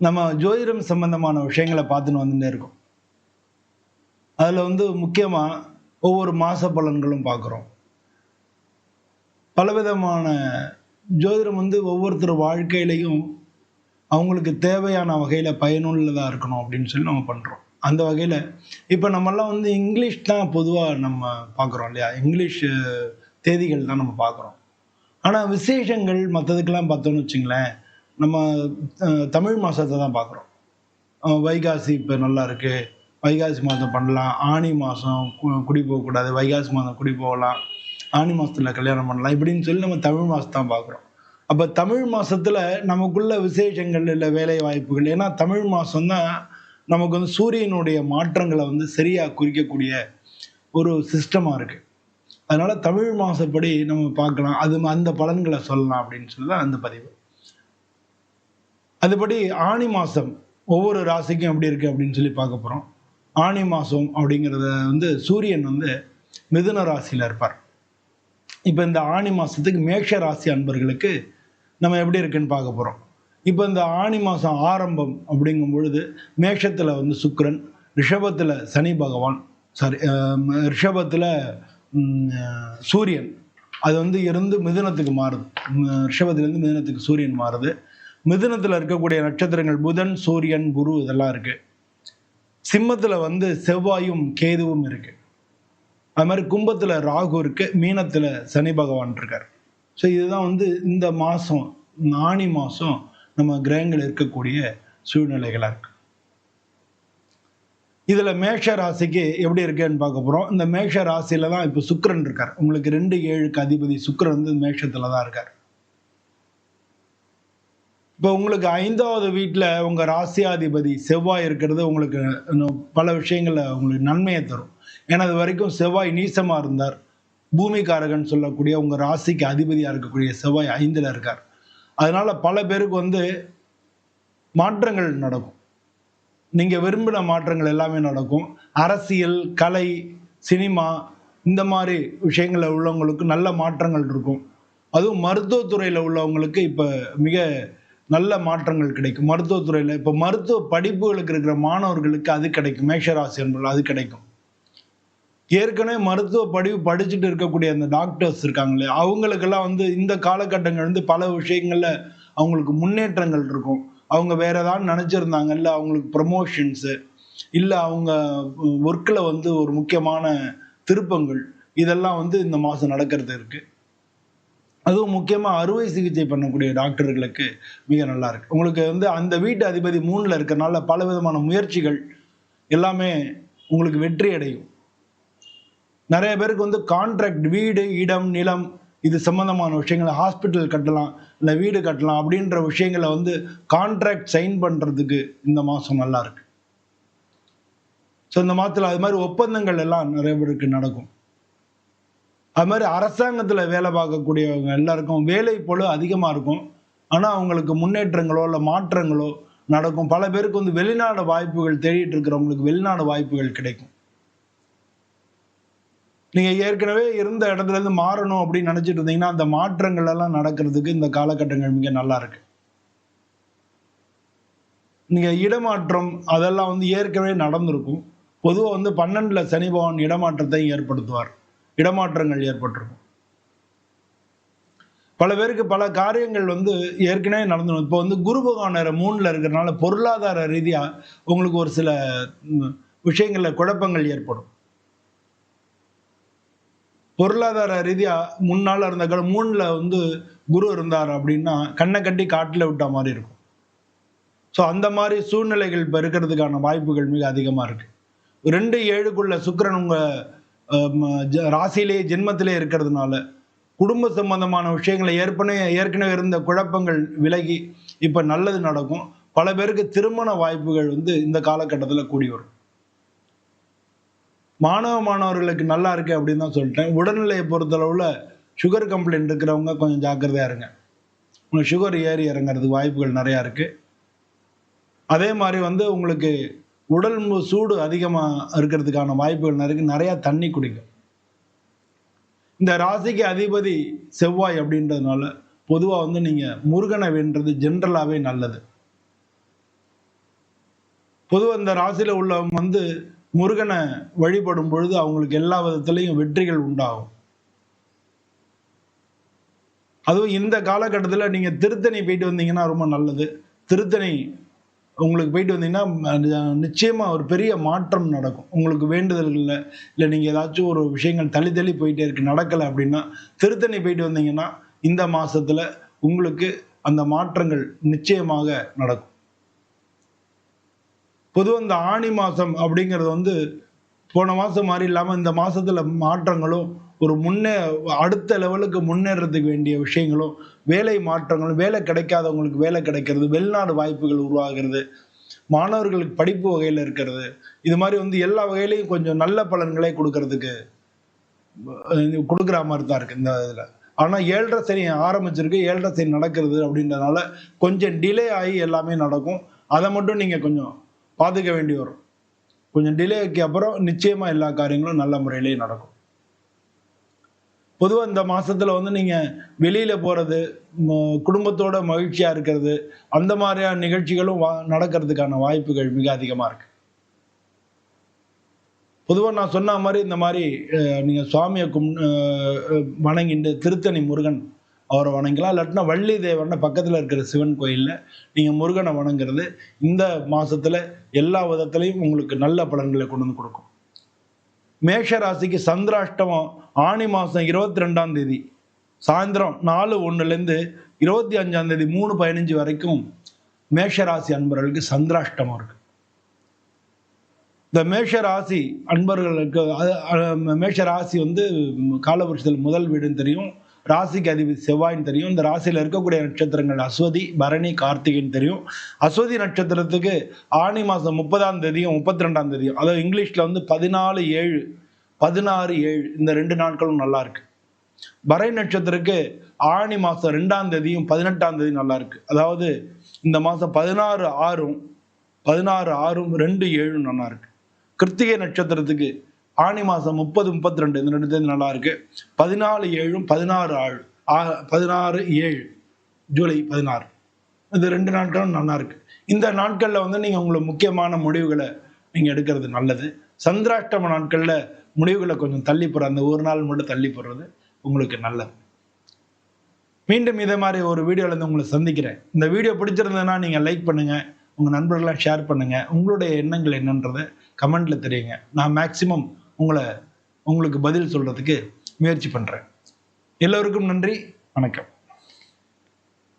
நம்ம ஜோதிடம் சம்பந்தமான விஷயங்களை பார்த்துன்னு வந்துட்டே இருக்கோம். அதில் வந்து முக்கியமாக ஒவ்வொரு மாத பலன்களும் பார்க்குறோம். பலவிதமான ஜோதிடம் வந்து ஒவ்வொருத்தர் வாழ்க்கையிலையும் அவங்களுக்கு தேவையான வகையில் பயனுள்ளதாக இருக்கணும் அப்படின்னு சொல்லி நம்ம பண்ணுறோம் அந்த வகையில் இப்போ நம்மெல்லாம் வந்து இங்கிலீஷ் தான் பொதுவாக நம்ம பார்க்குறோம் இல்லையா? இங்கிலீஷ் தேதிகள் தான் நம்ம பார்க்குறோம். ஆனால் விசேஷங்கள் மற்றதுக்கெல்லாம் பார்த்தோன்னு வச்சுங்களேன் நம்ம தமிழ் மாதத்தை தான் பார்க்குறோம். வைகாசி இப்போ நல்லா இருக்குது வைகாசி மாதம் பண்ணலாம். ஆனி மாதம் குடி போகக்கூடாது வைகாசி மாதம் குடி போகலாம். ஆனி மாதத்தில் கல்யாணம் பண்ணலாம். இப்படின்னு சொல்லி நம்ம தமிழ் மாதம் தான் பார்க்குறோம். அப்போ தமிழ் மாதத்தில் நமக்குள்ள விசேஷங்கள் இல்லை வேலை வாய்ப்புகள் ஏன்னா தமிழ் மாதம் தான் நமக்கு வந்து சூரியனுடைய மாற்றங்களை வந்து சரியாக குறிக்கக்கூடிய ஒரு சிஸ்டமாக இருக்குது அதனால் தமிழ் மாதப்படி நம்ம பார்க்கலாம். அது அந்த பலன்களை சொல்லலாம் அப்படின்னு சொல்லி தான் அந்த பதிவு. அதுபடி ஆணி மாதம் ஒவ்வொரு ராசிக்கும் எப்படி இருக்குது அப்படின்னு சொல்லி பார்க்க போகிறோம் ஆணி மாதம் அப்படிங்கிறத வந்து சூரியன் வந்து மிதுன ராசியில் இருப்பார். இப்போ இந்த ஆணி மாதத்துக்கு மேஷ ராசி அன்பர்களுக்கு நம்ம எப்படி இருக்குன்னு பார்க்க போகிறோம் இப்போ இந்த ஆணி மாதம் ஆரம்பம் அப்படிங்கும் பொழுது மேஷத்தில் வந்து சுக்கரன் ரிஷபத்தில் சனி பகவான் சாரி ரிஷபத்தில் சூரியன். அது வந்து இருந்து மிதுனத்துக்கு மாறுது. ரிஷபத்துலேருந்து மிதுனத்துக்கு சூரியன் மாறுது. மிதுனத்தில் இருக்கக்கூடிய நட்சத்திரங்கள் புதன் சூரியன் குரு இதெல்லாம் இருக்குது சிம்மத்தில் வந்து செவ்வாயும் கேதுவும் இருக்கு. அது மாதிரி கும்பத்தில் ராகு இருக்கு மீனத்தில் சனி பகவான் இருக்கார். ஸோ இதுதான் வந்து இந்த மாதம் ஆணி மாதம் நம்ம கிரகங்கள் இருக்கக்கூடிய சூழ்நிலைகளாக இருக்கு. இதில் மேஷ ராசிக்கு எப்படி இருக்குன்னு பார்க்க போகிறோம் இந்த மேஷ ராசியில் தான் இப்போ சுக்கரன் இருக்கார். உங்களுக்கு ரெண்டு ஏழுக்கு அதிபதி சுக்கரன் வந்து மேஷத்தில் தான் இருக்கார். இப்போ உங்களுக்கு ஐந்தாவது வீட்டில் உங்கள் ராசியாதிபதி செவ்வாய் இருக்கிறது உங்களுக்கு பல விஷயங்களில் உங்களுக்கு நன்மையை தரும். ஏன்னா அது வரைக்கும் செவ்வாய் நீசமாக இருந்தார். பூமிகாரகன் சொல்லக்கூடிய உங்கள் ராசிக்கு அதிபதியாக இருக்கக்கூடிய செவ்வாய் ஐந்தில் இருக்கார். அதனால் பல பேருக்கு வந்து மாற்றங்கள் நடக்கும். நீங்கள் விரும்பின மாற்றங்கள் எல்லாமே நடக்கும். அரசியல் கலை சினிமா இந்த மாதிரி விஷயங்களில் உள்ளவங்களுக்கு நல்ல மாற்றங்கள் இருக்கும். அதுவும் மருத்துவத்துறையில் உள்ளவங்களுக்கு இப்போ மிக நல்ல மாற்றங்கள் கிடைக்கும். மருத்துவத்துறையில் இப்போ மருத்துவ படிப்புகளுக்கு இருக்கிற மாணவர்களுக்கு அது கிடைக்கும். மேஷராசி என்பது அது கிடைக்கும். ஏற்கனவே மருத்துவ படிப்பு படிச்சுட்டு இருக்கக்கூடிய அந்த டாக்டர்ஸ் இருக்காங்களே அவங்களுக்கெல்லாம் வந்து இந்த காலகட்டங்கள் வந்து பல விஷயங்களில் அவங்களுக்கு முன்னேற்றங்கள் இருக்கும். அவங்க வேற ஏதாவது நினச்சிருந்தாங்க இல்லை அவங்களுக்கு ப்ரமோஷன்ஸு இல்லை அவங்க ஒர்க்கில் வந்து ஒரு முக்கியமான திருப்பங்கள் இதெல்லாம் வந்து இந்த மாதம் நடக்கிறது இருக்குது அதுவும் முக்கியமாக அறுவை சிகிச்சை பண்ணக்கூடிய டாக்டர்களுக்கு மிக நல்லா இருக்கு. உங்களுக்கு வந்து அந்த வீட்டு அதிபதி மூணில் இருக்கிறனால பல விதமான முயற்சிகள் எல்லாமே உங்களுக்கு வெற்றி அடையும். நிறைய பேருக்கு வந்து கான்ட்ராக்ட் வீடு இடம் நிலம் இது சம்பந்தமான விஷயங்களை ஹாஸ்பிட்டல் கட்டலாம் இல்லை வீடு கட்டலாம் அப்படின்ற விஷயங்களை வந்து கான்ட்ராக்ட் சைன் பண்ணுறதுக்கு இந்த மாதம் நல்லா இருக்கு. ஸோ இந்த மாதத்தில் அது மாதிரி ஒப்பந்தங்கள் எல்லாம் நிறைய பேருக்கு நடக்கும். அது மாதிரி அரசாங்கத்தில் வேலை பார்க்கக்கூடியவங்க எல்லாருக்கும் வேலை போல அதிகமாக இருக்கும். ஆனால் அவங்களுக்கு முன்னேற்றங்களோ இல்லை மாற்றங்களோ நடக்கும். பல பேருக்கு வந்து வெளிநாடு வாய்ப்புகள் தேடிட்டு இருக்கிறவங்களுக்கு வெளிநாடு வாய்ப்புகள் கிடைக்கும். நீங்கள் ஏற்கனவே இருந்த இடத்துல இருந்து மாறணும் அப்படின்னு நினச்சிட்டு இருந்தீங்கன்னா அந்த மாற்றங்கள் எல்லாம் நடக்கிறதுக்கு இந்த காலகட்டங்கள் மிக நல்லா இருக்கு. நீங்கள் இடமாற்றம் அதெல்லாம் வந்து ஏற்கனவே நடந்திருக்கும். பொதுவாக வந்து பன்னெண்டில் சனி பகவான் இடமாற்றத்தை ஏற்படுத்துவார். இடமாற்றங்கள் ஏற்பட்டிருக்கும். பல பேருக்கு பல காரியங்கள் வந்து ஏற்கனவே நடந்துடும். இப்போ வந்து குரு பகவான் மூணில் இருக்கிறனால பொருளாதார ரீதியாக உங்களுக்கு ஒரு சில விஷயங்களில் குழப்பங்கள் ஏற்படும். பொருளாதார ரீதியாக முன்னால் இருந்த கால வந்து குரு இருந்தார் அப்படின்னா கண்ணை கட்டி காட்டில் விட்ட மாதிரி இருக்கும். ஸோ அந்த மாதிரி சூழ்நிலைகள் இப்போ இருக்கிறதுக்கான வாய்ப்புகள் மிக அதிகமாக இருக்குது ரெண்டு ஏழுக்குள்ள சுக்கரன் உங்கள் அஹ், ராசியிலேயே ஜென்மத்திலே இருக்கிறதுனால குடும்ப சம்பந்தமான விஷயங்களை ஏற்கனவே ஏற்கனவே இருந்த குழப்பங்கள் விலகி இப்ப நல்லது நடக்கும். பல பேருக்கு திருமண வாய்ப்புகள் வந்து இந்த காலகட்டத்தில் கூடி வரும். மாணவ மாணவர்களுக்கு நல்லா இருக்கு அப்படின்னு தான் சொல்லிட்டேன். உடல்நிலையை பொறுத்தளவுல சுகர் கம்ப்ளைண்ட் இருக்கிறவங்க கொஞ்சம் ஜாக்கிரதையா இருங்க. உங்களுக்கு சுகர் ஏறி இறங்குறதுக்கு வாய்ப்புகள் நிறையா இருக்கு. அதே மாதிரி வந்து உங்களுக்கு உடல் சூடு அதிகமாக இருக்கிறதுக்கான வாய்ப்புகள் நிறைய நிறையா தண்ணி குடிக்கும். இந்த ராசிக்கு அதிபதி செவ்வாய் அப்படின்றதுனால பொதுவாக வந்து நீங்கள் முருகனை வேண்டுறது ஜென்ரலாகவே நல்லது. பொதுவாக இந்த ராசியில் உள்ளவங்க வந்து முருகனை வழிபடும் பொழுது அவங்களுக்கு எல்லா விதத்துலேயும் வெற்றிகள் உண்டாகும். அதுவும் இந்த காலகட்டத்தில் நீங்கள் திருத்தணி போயிட்டு வந்தீங்கன்னா ரொம்ப நல்லது. திருத்தணி உங்களுக்கு போயிட்டு வந்தீங்கன்னா நிச்சயமாக ஒரு பெரிய மாற்றம் நடக்கும். உங்களுக்கு வேண்டுதல்களில் இல்லை நீங்கள் ஏதாச்சும் ஒரு விஷயங்கள் தள்ளி தள்ளி போயிட்டே இருக்கு நடக்கலை அப்படின்னா திருத்தணி போயிட்டு வந்தீங்கன்னா இந்த மாதத்தில் உங்களுக்கு அந்த மாற்றங்கள் நிச்சயமாக நடக்கும். பொதுவாக இந்த ஆணி மாதம் அப்படிங்கிறது வந்து போன மாதம் மாதிரி இல்லாமல் இந்த மாதத்தில் மாற்றங்களும் ஒரு முன்னே அடுத்த லெவலுக்கு முன்னேறதுக்கு வேண்டிய விஷயங்களும் வேலை மாற்றங்களும் வேலை கிடைக்காதவங்களுக்கு வேலை கிடைக்கிறது வெளிநாடு வாய்ப்புகள் உருவாகிறது மாணவர்களுக்கு படிப்பு வகையில் இருக்கிறது இது மாதிரி வந்து எல்லா வகையிலையும் கொஞ்சம் நல்ல பலன்களை கொடுக்கறதுக்கு கொடுக்குற மாதிரி தான் இருக்குது இந்த இதில். ஆனால் ஏழரை சனி ஆரம்பிச்சிருக்கு ஏழரை சனி நடக்கிறது அப்படின்றதுனால கொஞ்சம் டிலே ஆகி எல்லாமே நடக்கும். அதை மட்டும் நீங்கள் கொஞ்சம் பாதுக்க வேண்டி வரும். கொஞ்சம் டிலேக்கு அப்புறம் நிச்சயமாக எல்லா காரியங்களும் நல்ல முறையிலேயே நடக்கும். பொதுவாக இந்த மாதத்தில் வந்து நீங்கள் வெளியில் போகிறது குடும்பத்தோட மகிழ்ச்சியாக இருக்கிறது அந்த மாதிரியான நிகழ்ச்சிகளும் வா நடக்கிறதுக்கான வாய்ப்புகள் மிக அதிகமாக இருக்கு. பொதுவாக நான் சொன்ன மாதிரி இந்த மாதிரி நீங்கள் சுவாமியை கும் அஹ், வணங்கிட்டு திருத்தணி முருகன் அவரை வணங்கலாம். இல்லாட்டினா வள்ளி தேவர்னு பக்கத்தில் இருக்கிற சிவன் கோயிலில் நீங்கள் முருகனை வணங்குறது இந்த மாதத்தில் எல்லா விதத்துலையும் உங்களுக்கு நல்ல பலன்களை கொண்டு வந்து கொடுக்கும். மேஷராசிக்கு சந்திராஷ்டமம் ஆணி மாதம் இருபத்தி ரெண்டாம் தேதி. சாயந்தரம் நாலு ஒன்றுலேருந்து இருபத்தி அஞ்சாம் தேதி மூணு பதினஞ்சு வரைக்கும் மேஷராசி அன்பர்களுக்கு சந்திராஷ்டமம் இருக்கு. இந்த மேஷராசி அன்பர்களுக்கு அது- வந்து காலபுருஷத்தில் முதல் வீடுன்னு தெரியும். ராசிக்கு அதிபதி செவ்வாய்ன்னு தெரியும். இந்த ராசியில் இருக்கக்கூடிய நட்சத்திரங்கள் அஸ்வதி பரணி கார்த்திகைன்னு தெரியும். அஸ்வதி நட்சத்திரத்துக்கு ஆணி மாதம் முப்பதாம் தேதியும் முப்பத்தி ரெண்டாம் தேதியும். அதாவது இங்கிலீஷில் வந்து பதினாலு ஏழு பதினாறு ஏழு. இந்த ரெண்டு நாட்களும் நல்லா இருக்கு. பறை நட்சத்திரக்கு ஆணி மாதம் ரெண்டாம் தேதியும் பதினெட்டாம் தேதியும் நல்லா இருக்கு. அதாவது இந்த மாதம் பதினாறு ஆறும் பதினாறு ஆறும் ரெண்டு ஏழும் நல்லா இருக்கு. கிருத்திகை நட்சத்திரத்துக்கு ஆணி மாதம் முப்பது முப்பத்தி ரெண்டு இந்த ரெண்டு தேதி நல்லா இருக்கு. பதினாலு ஏழும் பதினாறு ஆள் ஆ- பதினாறு ஏழு ஜூலை பதினாறு. இது ரெண்டு நாட்களும் நல்லா இருக்கு. இந்த நாட்களில் வந்து நீங்கள் உங்களுக்கு முக்கியமான முடிவுகளை நீங்கள் எடுக்கிறது நல்லது. சந்திராஷ்டம நாட்களில் முடிவுகளை கொஞ்சம் தள்ளி போடுற அந்த ஒரு நாள் மட்டும் தள்ளி போடுறது உங்களுக்கு நல்லது. மீண்டும் இதே மாதிரி ஒரு வீடியோவில் உங்களை சந்திக்கிறேன். இந்த வீடியோ பிடிச்சிருந்ததுன்னா நீங்கள் லைக் பண்ணுங்கள் உங்கள் நண்பர்களாக ஷேர் பண்ணுங்கள் உங்களுடைய எண்ணங்கள் என்னன்றதை கமெண்ட்டில் தெரியுங்க. நான் மேக்ஸிமம் உங்களை உங்களுக்கு பதில் சொல்கிறதுக்கு முயற்சி பண்ணுறேன் எல்லோருக்கும் நன்றி. வணக்கம்.